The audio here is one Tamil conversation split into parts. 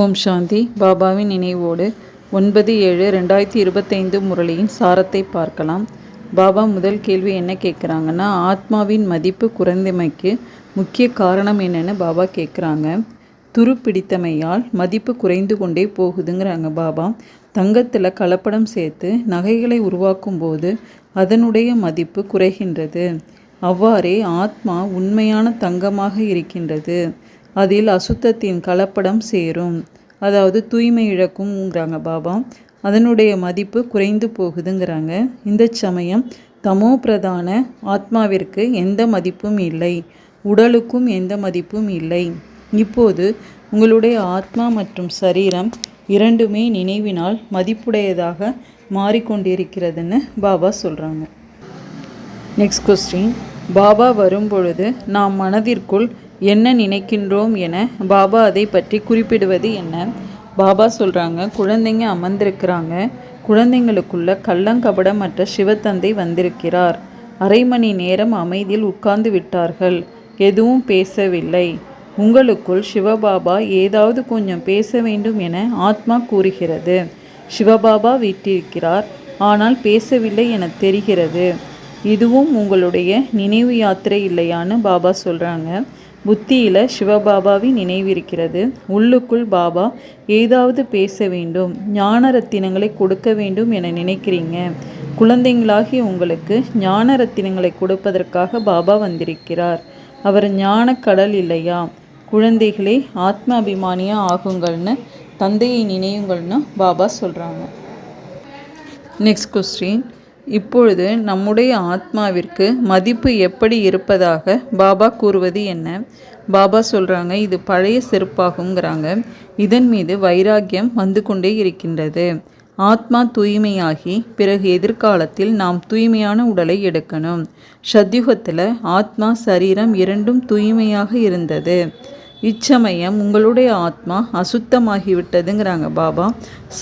ஓம் சாந்தி. பாபாவின் நினைவோடு ஒன்பது ஏழு ரெண்டாயிரத்தி இருபத்தைந்து முரளியின் சாரத்தை பார்க்கலாம். பாபா முதல் கேள்வி என்ன கேட்குறாங்கன்னா ஆத்மாவின் மதிப்பு குறைந்தமைக்கு முக்கிய காரணம் என்னென்னு பாபா கேட்குறாங்க. துரு பிடித்தமையால் மதிப்பு குறைந்து கொண்டே போகுதுங்கிறாங்க பாபா. தங்கத்தில் கலப்படம் சேர்த்து நகைகளை உருவாக்கும் போது அதனுடைய மதிப்பு குறைகின்றது. அவ்வாறே ஆத்மா உண்மையான தங்கமாக இருக்கின்றது. அதில் அசுத்தத்தின் கலப்படம் சேரும். அதாவது தூய்மை இழக்கும்ங்கிறாங்க பாபா. அதனுடைய மதிப்பு குறைந்து போகுதுங்கிறாங்க. இந்த சமயம் தமோ பிரதான ஆத்மாவிற்கு எந்த மதிப்பும் இல்லை. உடலுக்கும் எந்த மதிப்பும் இல்லை. இப்போது உங்களுடைய ஆத்மா மற்றும் சரீரம் இரண்டுமே நினைவினால் மதிப்புடையதாக மாறிக்கொண்டிருக்கிறதுன்னு பாபா சொல்கிறாங்க நெக்ஸ்ட் கொஸ்டின் பாபா வரும்பொழுது நாம் மனதிற்குள் என்ன நினைக்கின்றோம் என பாபா அதை பற்றி குறிப்பிடுவது என்ன? பாபா சொல்கிறாங்க குழந்தைங்க அமர்ந்திருக்கிறாங்க. குழந்தைங்களுக்குள்ள கள்ளங்கபடமற்ற சிவத்தந்தை வந்திருக்கிறார். அரை மணி நேரம் அமைதியில் உட்கார்ந்து விட்டார்கள். எதுவும் பேசவில்லை. உங்களுக்குள் சிவபாபா ஏதாவது கொஞ்சம் பேச வேண்டும் என ஆத்மா கூறுகிறது. சிவபாபா வீட்டிருக்கிறார். ஆனால் பேசவில்லை என தெரிகிறது. இதுவும் உங்களுடைய நினைவு யாத்திரை இல்லையான்னு பாபா சொல்கிறாங்க புத்தியில் சிவபாபாவின் நினைவிருக்கிறது. உள்ளுக்குள் பாபா ஏதாவது பேச வேண்டும். ஞான ரத்தினங்களை கொடுக்க வேண்டும் என நினைக்கிறீங்க. குழந்தைங்களாகி உங்களுக்கு ஞான ரத்தினங்களை கொடுப்பதற்காக பாபா வந்திருக்கிறார். அவர் ஞான கடல் இல்லையா? குழந்தைகளே ஆத்ம அபிமானியாக ஆகுங்கள்னு தந்தையை நினைவுங்கள்னு பாபா சொல்கிறாங்க நெக்ஸ்ட் கொஸ்டின் இப்பொழுது நம்முடைய ஆத்மாவிற்கு மதிப்பு எப்படி இருப்பதாக பாபா கூறுவது என்ன? பாபா சொல்கிறாங்க இது பழைய செருப்பாகுங்கிறாங்க இதன் மீது வைராக்கியம் வந்து கொண்டே இருக்கின்றது. ஆத்மா தூய்மையாகி பிறகு எதிர்காலத்தில் நாம் தூய்மையான உடலை எடுக்கணும். சத்யுகத்தில் ஆத்மா சரீரம் இரண்டும் தூய்மையாக இருந்தது. இச்சமயம் உங்களுடைய ஆத்மா அசுத்தமாகிவிட்டதுங்கிறாங்க பாபா.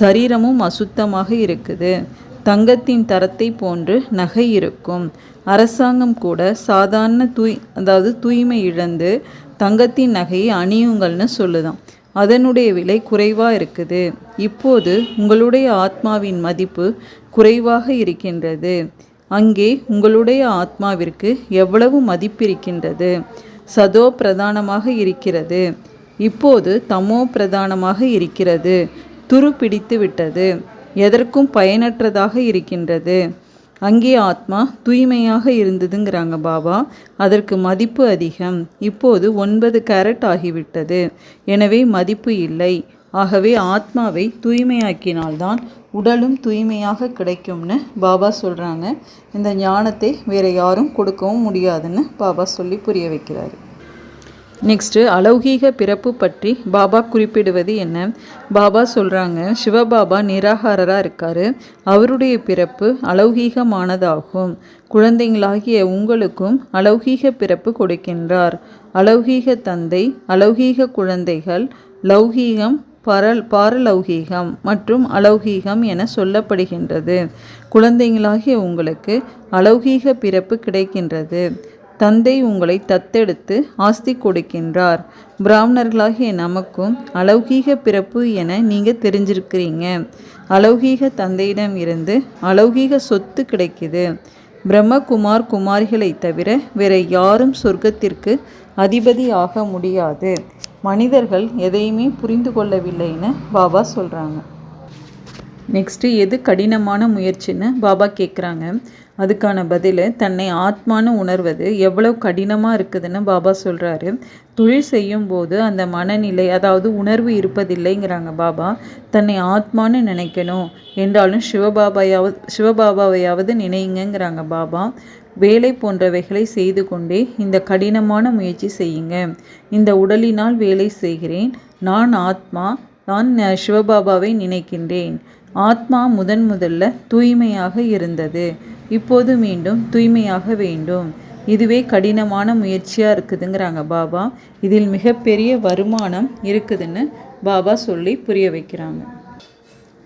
சரீரமும் அசுத்தமாக இருக்குது. தங்கத்தின் தரத்தை போன்று நகை இருக்கும். அரசாங்கம் கூட சாதாரண தூய் அதாவது தூய்மை இழந்து தங்கத்தின் நகையை அணியுங்கள்னு சொல்லுதான். அதனுடைய விலை குறைவாக இருக்குது. இப்போது உங்களுடைய ஆத்மாவின் மதிப்பு குறைவாக இருக்கின்றது. அங்கே உங்களுடைய ஆத்மாவிற்கு எவ்வளவு மதிப்பிருக்கின்றது? சதோ பிரதானமாக இருக்கிறது. இப்போது தமோ பிரதானமாக இருக்கிறது. துரு பிடித்து விட்டது எதற்கும் பயனற்றதாக இருக்கின்றது. அங்கே ஆத்மா தூய்மையாக இருந்ததுங்கிறாங்க பாபா. அதற்கு மதிப்பு அதிகம். இப்போது ஒன்பது கேரட் ஆகிவிட்டது. எனவே மதிப்பு இல்லை. ஆகவே ஆத்மாவை தூய்மையாக்கினால்தான் உடலும் தூய்மையாக கிடைக்கும்னு பாபா சொல்கிறாங்க இந்த ஞானத்தை வேறு யாரும் கொடுக்கவும் முடியாதுன்னு பாபா சொல்லி புரிய வைக்கிறாரு. நெக்ஸ்ட்டு அலௌகீக பிறப்பு பற்றி பாபா குறிப்பிடுவது என்ன? பாபா சொல்கிறாங்க சிவபாபா நிராகாரராக இருக்கார். அவருடைய பிறப்பு அலௌகீகமானதாகும். குழந்தைங்களாகிய உங்களுக்கும் அலௌகீக பிறப்பு கொடுக்கின்றார். அலௌகீக தந்தை அலௌகீக குழந்தைகள் லௌகீகம் பரல் பாரலௌகீகம் மற்றும் அலௌகீகம் என சொல்லப்படுகின்றது. குழந்தைங்களாகிய உங்களுக்கு அலௌகீக பிறப்பு கிடைக்கின்றது. தந்தை உங்களை தத்தெடுத்து ஆஸ்தி கொடுக்கின்றார். பிராமணர்களாகிய நமக்கும் அலௌகீக பிறப்பு என நீங்கள் தெரிஞ்சிருக்கிறீங்க. அலௌகீக தந்தையிடம் இருந்து அலௌகீக சொத்து கிடைக்குது. பிரம்மகுமார் குமாரிகளை தவிர வேற யாரும் சொர்க்கத்திற்கு அதிபதி ஆக முடியாது. மனிதர்கள் எதையுமே புரிந்து கொள்ளவில்லைன்னு பாபா சொல்கிறாங்க நெக்ஸ்ட்டு எது கடினமான முயற்சின்னு பாபா கேட்குறாங்க அதுக்கான பதில் தன்னை ஆத்மானு உணர்வது எவ்வளோ கடினமாக இருக்குதுன்னு பாபா சொல்கிறாரு தொழில் செய்யும்போது அந்த மனநிலை அதாவது உணர்வு இருப்பதில்லைங்கிறாங்க பாபா. தன்னை ஆத்மானு நினைக்கணும் என்றாலும் சிவபாபாயாவது சிவபாபாவையாவது நினைங்கிறாங்க பாபா. வேலை போன்றவைகளை செய்து கொண்டே இந்த கடினமான முயற்சி செய்யுங்க. இந்த உடலினால் வேலை செய்கிறேன். நான் ஆத்மா நான் சிவபாபாவை நினைக்கின்றேன். ஆத்மா முதன் முதல்ல தூய்மையாக இருந்தது. இப்போது மீண்டும் தூய்மையாக வேண்டும். இதுவே கடினமான முயற்சியாக இருக்குதுங்கிறாங்க பாபா. இதில் மிகப்பெரிய வருமானம் இருக்குதுன்னு பாபா சொல்லி புரிய வைக்கிறாங்க.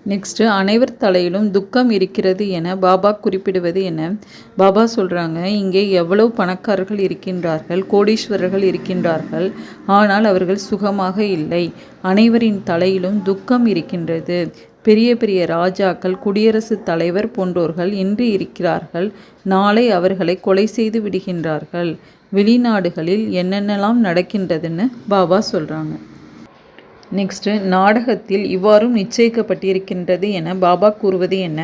நெக்ஸ்ட்டு அனைவர் தலையிலும் துக்கம் இருக்கிறது என பாபா குறிப்பிடுவது என்ன? பாபா சொல்கிறாங்க இங்கே எவ்வளவு பணக்காரர்கள் இருக்கின்றார்கள் கோடீஸ்வரர்கள் இருக்கின்றார்கள். ஆனால் அவர்கள் சுகமாக இல்லை. அனைவரின் தலையிலும் துக்கம் இருக்கின்றது. பெரிய பெரிய ராஜாக்கள் குடியரசுத் தலைவர் போன்றோர்கள் இன்று இருக்கிறார்கள். நாளை அவர்களை கொலை செய்து விடுகின்றார்கள். வெளிநாடுகளில் என்னென்னலாம் நடக்கின்றதுன்னு பாபா சொல்கிறாங்க நெக்ஸ்ட்டு நாடகத்தில் இவ்வாறும் நிச்சயிக்கப்பட்டிருக்கின்றது என பாபா கூறுவது என்ன?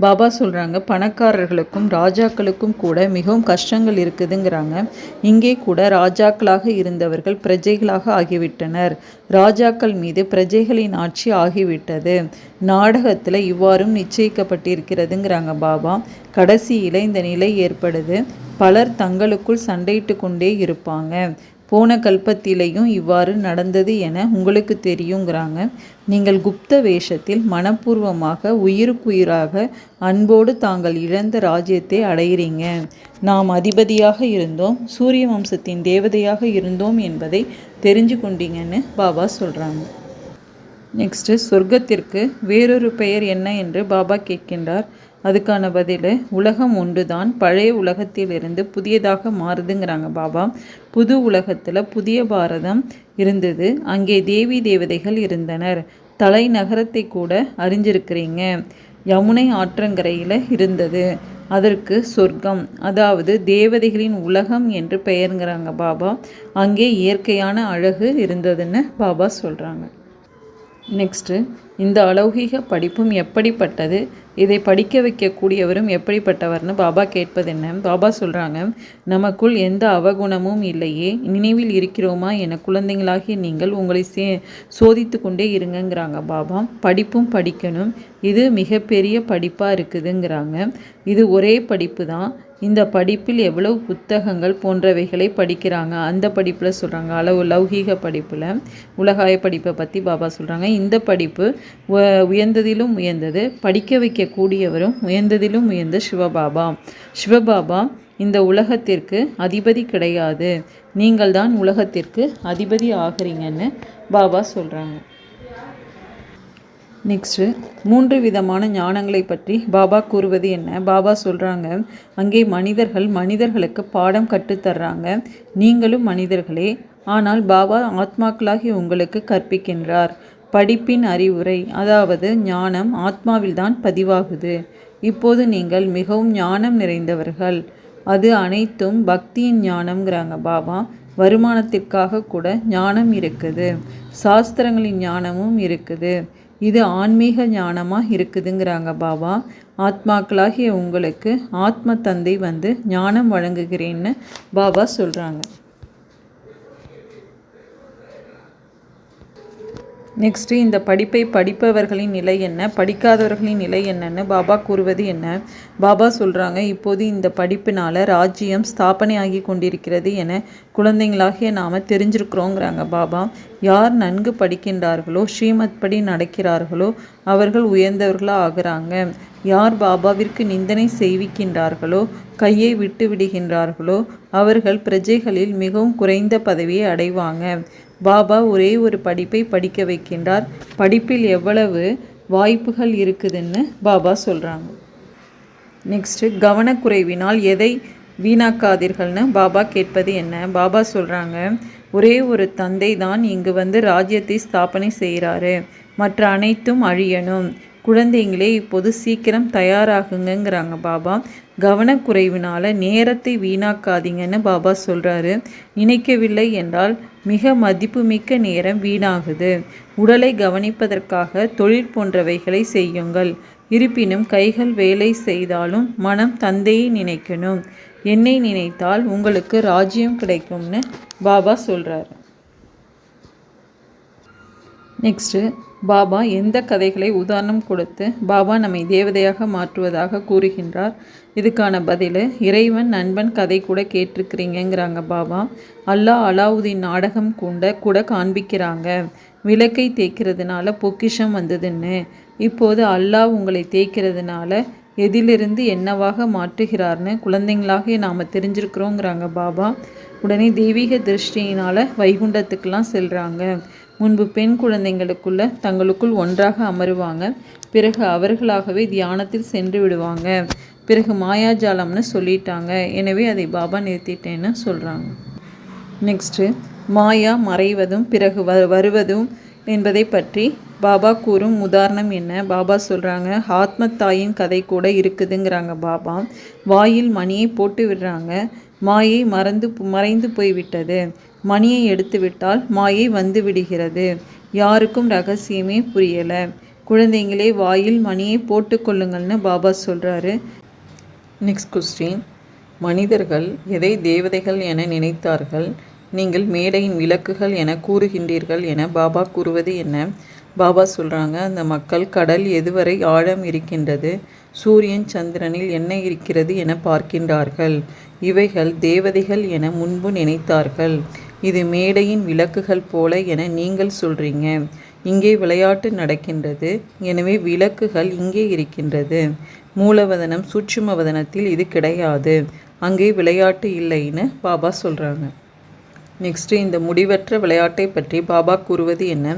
பாபா சொல்கிறாங்க பணக்காரர்களுக்கும் ராஜாக்களுக்கும் கூட மிகவும் கஷ்டங்கள் இருக்குதுங்கிறாங்க. இங்கே கூட ராஜாக்களாக இருந்தவர்கள் பிரஜைகளாக ஆகிவிட்டனர். ராஜாக்கள் மீது பிரஜைகளின் ஆட்சி ஆகிவிட்டது. நாடகத்தில் இவ்வாறும் நிச்சயிக்கப்பட்டிருக்கிறதுங்கிறாங்க பாபா. கடைசியில் இந்த நிலை ஏற்படுது. பலர் தங்களுக்குள் சண்டையிட்டு கொண்டே இருப்பாங்க. போன கல்பத்திலையும் இவ்வாறு நடந்தது என உங்களுக்கு தெரியுங்கிறாங்க. நீங்கள் குப்த வேஷத்தில் மனப்பூர்வமாக உயிருக்குயிராக அன்போடு தாங்கள் இழந்த ராஜ்யத்தை அடைகிறீங்க நாம் அதிபதியாக இருந்தோம் சூரிய வம்சத்தின் தேவதையாக இருந்தோம் என்பதை தெரிஞ்சு கொண்டீங்கன்னு பாபா சொல்கிறாங்க நெக்ஸ்ட்டு சொர்க்கத்திற்கு வேறொரு பெயர் என்ன என்று பாபா கேட்கின்றார். அதுக்கான பதில் உலகம் ஒன்று தான் பழைய உலகத்திலிருந்து புதியதாக மாறுதுங்கிறாங்க பாபா. புது உலகத்தில் புதிய பாரதம் இருந்தது. அங்கே தேவி தேவதைகள் இருந்தனர். தலைநகரத்தை கூட அறிஞ்சிருக்கிறீங்க. யமுனை ஆற்றங்கரையில் இருந்தது. அதற்கு சொர்க்கம் அதாவது தேவதைகளின் உலகம் என்று பெயருங்கிறாங்க பாபா. அங்கே இயற்கையான அழகு இருந்ததுன்னு பாபா சொல்கிறாங்க நெக்ஸ்ட்டு இந்த அலௌகீக படிப்பும் எப்படிப்பட்டது? இதை படிக்க வைக்கக்கூடியவரும் எப்படிப்பட்டவர்னு பாபா கேட்பது என்ன? பாபா சொல்கிறாங்க நமக்குள் எந்த அவகுணமும் இல்லையே. நினைவில் இருக்கிறோமா என குழந்தைங்களாகிய நீங்கள் உங்களை சே சோதித்து கொண்டே இருங்கங்கிறாங்க பாபா. படிப்பும் படிக்கணும். இது மிகப்பெரிய படிப்பாக இருக்குதுங்கிறாங்க. இது ஒரே படிப்பு தான். இந்த படிப்பில் எவ்வளவு புத்தகங்கள் போன்றவைகளை படிக்கிறாங்க? அந்த படிப்பில் சொல்கிறாங்க அளவு லௌகீக படிப்பில் உலகாய படிப்பை பற்றி பாபா சொல்கிறாங்க இந்த படிப்பு உயர்ந்ததிலும் உயர்ந்தது படிக்க வைக்கக்கூடியவரும் உயர்ந்ததிலும் உயர்ந்த சிவபாபா. சிவபாபா இந்த உலகத்திற்கு அதிபதி கிடையாது. நீங்கள் தான் உலகத்திற்கு அதிபதி ஆகிறீங்கன்னு பாபா சொல்கிறாங்க நெக்ஸ்ட்டு மூன்று விதமான ஞானங்களை பற்றி பாபா கூறுவது என்ன? பாபா சொல்கிறாங்க அங்கே மனிதர்கள் மனிதர்களுக்கு பாடம் கற்றுத்தர்றாங்க நீங்களும் மனிதர்களே. ஆனால் பாபா ஆத்மாக்களாகி உங்களுக்கு கற்பிக்கின்றார். படிப்பின் அறிவுரை அதாவது ஞானம் ஆத்மாவில்தான் பதிவாகுது. இப்போது நீங்கள் மிகவும் ஞானம் நிறைந்தவர்கள். அது அனைத்தும் பக்தியின் ஞானம்ங்கிறாங்க பாபா. வருமானத்திற்காக கூட ஞானம் இருக்குது. சாஸ்திரங்களின் ஞானமும் இருக்குது. இது ஆன்மீக ஞானமாக இருக்குதுங்கிறாங்க பாபா. ஆத்மாக்களாகிய உங்களுக்கு ஆத்ம தந்தை வந்து ஞானம் வழங்குகிறேன்னு பாபா சொல்கிறாங்க நெக்ஸ்ட்டு இந்த படிப்பை படிப்பவர்களின் நிலை என்ன? படிக்காதவர்களின் நிலை என்னன்னு பாபா கூறுவது என்ன? பாபா சொல்கிறாங்க இப்போது இந்த படிப்பினால் ராஜ்யம் ஸ்தாபனை ஆகி கொண்டிருக்கிறது என குழந்தைங்களாகிய நாம் தெரிஞ்சிருக்கிறோங்கிறாங்க பாபா. யார் நன்கு படிக்கின்றார்களோ ஸ்ரீமத் படி நடக்கிறார்களோ அவர்கள் உயர்ந்தவர்களாக ஆகிறாங்க. யார் பாபாவிற்கு நிந்தனை செய்விக்கின்றார்களோ கையை விட்டு விடுகின்றார்களோ அவர்கள் பிரஜைகளில் மிகவும் குறைந்த பதவியை அடைவாங்க. பாபா ஒரே ஒரு படிப்பை படிக்க வைக்கின்றார். படிப்பில் எவ்வளவு வாய்ப்புகள் இருக்குதுன்னு பாபா சொல்கிறாங்க நெக்ஸ்ட்டு கவனக்குறைவினால் எதை வீணாக்காதீர்கள்னு பாபா கேட்பது என்ன? பாபா சொல்கிறாங்க ஒரே ஒரு தந்தை தான் இங்கு வந்து ராஜ்யத்தை ஸ்தாபனை செய்கிறாரு. மற்ற அனைத்தும் அழியணும். குழந்தைங்களே இப்போது சீக்கிரம் தயாராகுங்கிறாங்க பாபா. கவனக்குறைவினால் நேரத்தை வீணாக்காதீங்கன்னு பாபா சொல்கிறாரு நினைக்கவில்லை என்றால் மிக மதிப்புமிக்க நேரம் வீணாகுது. உடலை கவனிப்பதற்காக தொழில் போன்றவைகளை செய்யுங்கள். இருப்பினும் கைகள் வேலை செய்தாலும் மனம் தந்தையை நினைக்கணும். என்னை நினைத்தால் உங்களுக்கு ராஜ்யம் கிடைக்கும்னு பாபா சொல்கிறாரு நெக்ஸ்ட்டு பாபா எந்த கதைகளை உதாரணம் கொடுத்து பாபா நம்மை தேவதையாக மாற்றுவதாக கூறுகின்றார்? இதுக்கான பதில் இறைவன் நண்பன் கதை கூட கேட்டிருக்கிறீங்கிறாங்க பாபா. அல்லாஹ் அலாவுதீன் நாடகம் கூட கூட காண்பிக்கிறாங்க. விளக்கை தேய்க்கிறதுனால பொக்கிஷம் வந்ததுன்னு. இப்போது அல்லாஹ் உங்களை தேய்க்கிறதுனால எதிலிருந்து என்னவாக மாற்றுகிறார்னு குழந்தைங்களாக நாம் தெரிஞ்சிருக்கிறோங்கிறாங்க பாபா. உடனே தெய்வீக திருஷ்டியினால் வைகுண்டத்துக்கெலாம் செல்கிறாங்க முன்பு பெண் குழந்தைங்களுக்குள்ள தங்களுக்குள் ஒன்றாக அமருவாங்க. பிறகு அவர்களாகவே தியானத்தில் சென்று விடுவாங்க. பிறகு மாயாஜாலம்னு சொல்லிட்டாங்க. எனவே அதை பாபா நிறுத்திட்டேன்னு சொல்கிறாங்க நெக்ஸ்ட்டு மாயா மறைவதும் பிறகு வ வருவதும் என்பதை பற்றி பாபா கூறும் உதாரணம் என்ன? பாபா சொல்கிறாங்க ஆத்ம தாயின் கதை கூட இருக்குதுங்கிறாங்க பாபா. வாயில் மணியை போட்டு விடுறாங்க. மாயை மறந்து மறைந்து போய்விட்டது. மணியை எடுத்துவிட்டால் மாயை வந்து விடுகிறது யாருக்கும் ரகசியமே புரியலை. குழந்தைங்களே வாயில் மணியை போட்டுக்கொள்ளுங்கள்னு பாபா சொல்கிறாரு நெக்ஸ்ட் கொஸ்டின் மனிதர்கள் எதை தேவதைகள் என நினைத்தார்கள்? நீங்கள் மேடையின் விளக்குகள் என கூறுகின்றீர்கள் என பாபா கூறுவது என்ன? பாபா சொல்கிறாங்க அந்த மக்கள் கடல் எதுவரை ஆழம் இருக்கின்றது? சூரியன் சந்திரனில் என்ன இருக்கிறது என பார்க்கின்றார்கள். இவைகள் தேவதைகள் என முன்பு நினைத்தார்கள். இது மேடையின் விளக்குகள் போல என நீங்கள் சொல்றீங்க. இங்கே விளையாட்டு நடக்கின்றது. எனவே விளக்குகள் இங்கே இருக்கின்றது. மூலவதனம் சூட்சுமவதனத்தில் இது கிடையாது. அங்கே விளையாட்டு இல்லைன்னு பாபா சொல்கிறாங்க நெக்ஸ்ட்டு இந்த முடிவற்ற விளையாட்டை பற்றி பாபா கூறுவது என்ன?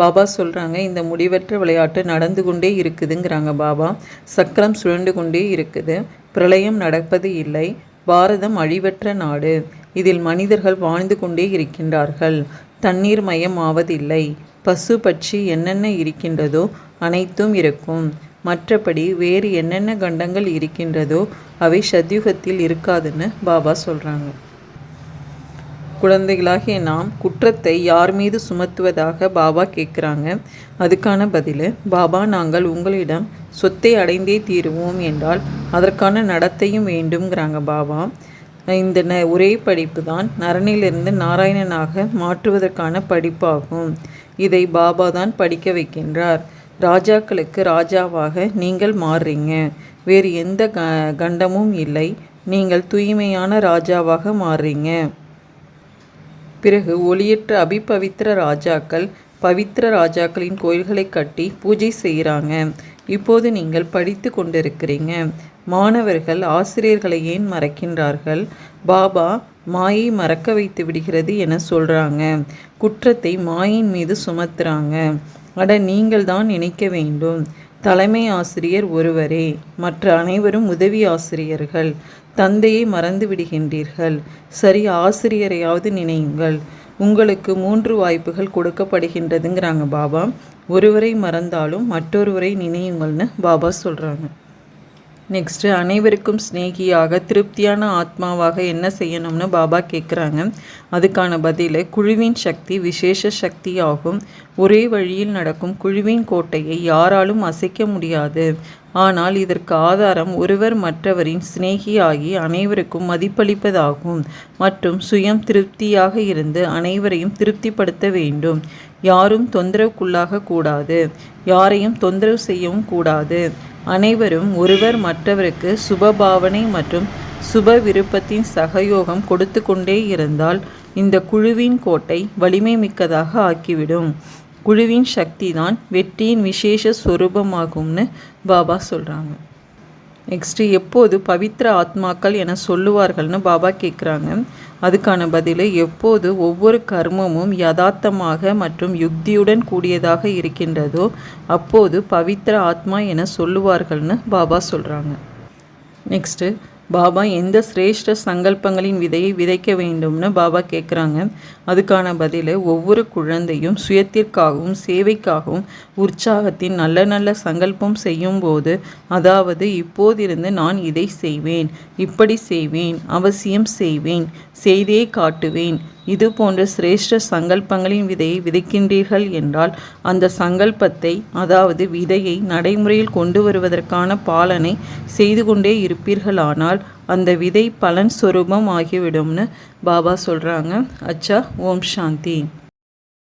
பாபா சொல்கிறாங்க இந்த முடிவற்ற விளையாட்டு நடந்து கொண்டே இருக்குதுங்கிறாங்க பாபா. சக்கரம் சுழண்டு கொண்டே இருக்குது. பிரளயம் நடப்பது இல்லை. பாரதம் அழிவற்ற நாடு. இதில் மனிதர்கள் வாழ்ந்து கொண்டே இருக்கின்றார்கள். தண்ணீர் மயம் ஆவதில்லை பசு பட்சி என்னென்ன இருக்கின்றதோ அனைத்தும் இருக்கும். மற்றபடி வேறு என்னென்ன கண்டங்கள் இருக்கின்றதோ அவை சத்யுகத்தில் இருக்காதுன்னு பாபா சொல்கிறாங்க குழந்தைகளாகிய நாம் குற்றத்தை யார் மீது சுமத்துவதாக பாபா கேட்குறாங்க? அதுக்கான பதில் பாபா நாங்கள் உங்களிடம் சொத்தை அடைந்தே தீருவோம் என்றால் அதற்கான நடத்தையும் வேண்டும்ங்கிறாங்க பாபா. இந்த ந ஒரே படிப்பு தான் நரனிலிருந்து நாராயணனாக மாற்றுவதற்கான படிப்பாகும். இதை பாபா தான் படிக்க வைக்கின்றார். ராஜாக்களுக்கு ராஜாவாக நீங்கள் மாறுறீங்க. வேறு எந்த க கண்டமும் இல்லை. நீங்கள் தூய்மையான ராஜாவாக மாறுறீங்க. பிறகு ஒளியற்ற அபிபவித்திர ராஜாக்கள் பவித்திர ராஜாக்களின் கோயில்களை கட்டி பூஜை செய்கிறாங்க. இப்போது நீங்கள் படித்து கொண்டிருக்கிறீங்க. மாணவர்கள் ஆசிரியர்களை ஏன் மறக்கின்றார்கள்? பாபா மாயை மறக்க வைத்து விடுகிறது என சொல்கிறாங்க குற்றத்தை மாயின் மீது சுமத்துறாங்க. அட நீங்கள் தான் நினைக்க வேண்டும். தலைமை ஆசிரியர் ஒருவரே. மற்ற அனைவரும் உதவி ஆசிரியர்கள். தந்தையை மறந்து விடுகின்றீர்கள். சரி ஆசிரியரையாவது நினையுங்கள். உங்களுக்கு மூன்று வாய்ப்புகள் கொடுக்கப்படுகின்றதுங்கிறாங்க பாபா. ஒருவரை மறந்தாலும் மற்றொருவரை நினையுங்கள்னு பாபா சொல்கிறாங்க நெக்ஸ்ட்டு அனைவருக்கும் ஸ்நேகியாக திருப்தியான ஆத்மாவாக என்ன செய்யணும்னு பாபா கேட்குறாங்க அதுக்கான பதில் குழுவின் சக்தி விசேஷ சக்தி ஆகும் ஒரே வழியில் நடக்கும் குழுவின் கோட்டையை யாராலும் அசைக்க முடியாது. ஆனால் இதற்கு ஆதாரம் ஒருவர் மற்றவரின் சிநேகியாகி அனைவருக்கும் மதிப்பளிப்பதாகும். மற்றும் சுயம் திருப்தியாக இருந்து அனைவரையும் திருப்திப்படுத்த வேண்டும். யாரும் தொந்தரவுக்குள்ளாக கூடாது. யாரையும் தொந்தரவு செய்யவும் கூடாது. அனைவரும் ஒருவர் மற்றவருக்கு சுபபாவனை மற்றும் சுப விருப்பத்தின் சகயோகம் கொடுத்து கொண்டே இருந்தால் இந்த குழுவின் கோட்டை வலிமை மிக்கதாக ஆக்கிவிடும். குழுவின் சக்தி தான் வெற்றியின் விசேஷ ஸ்வரூபமாகும்னு பாபா சொல்கிறாங்க நெக்ஸ்ட்டு எப்போது பவித்ர ஆத்மாக்கள் என சொல்லுவார்கள்னு பாபா கேட்குறாங்க அதுக்கான பதில் எப்போது ஒவ்வொரு கர்மமும் யதார்த்தமாக மற்றும் யுக்தியுடன் கூடியதாக இருக்கின்றதோ அப்போது பவித்ர ஆத்மா என சொல்லுவார்கள்னு பாபா சொல்கிறாங்க நெக்ஸ்ட்டு பாபா எந்த சிரேஷ்ட சங்கல்பங்களின் விதையை விதைக்க வேண்டும்னு பாபா கேட்குறாங்க அதுக்கான பதில் ஒவ்வொரு குழந்தையும் சுயத்திற்காகவும் சேவைக்காகவும் உற்சாகத்தின் நல்ல நல்ல சங்கல்பம் செய்யும்போது அதாவது இப்போதிருந்து நான் இதை செய்வேன் இப்படி செய்வேன் அவசியம் செய்வேன் செய்தே காட்டுவேன் இது போன்ற சிரேஷ்ட சங்கல்பங்களின் விதையை விதைக்கின்றீர்கள் என்றால் அந்த சங்கல்பத்தை அதாவது விதையை நடைமுறையில் கொண்டு வருவதற்கான பாலனை செய்து கொண்டே இருப்பீர்களானால் அந்த விதை பலன் சொரூபம் ஆகிவிடும்னு பாபா சொல்கிறாங்க அச்சா ஓம் சாந்தி.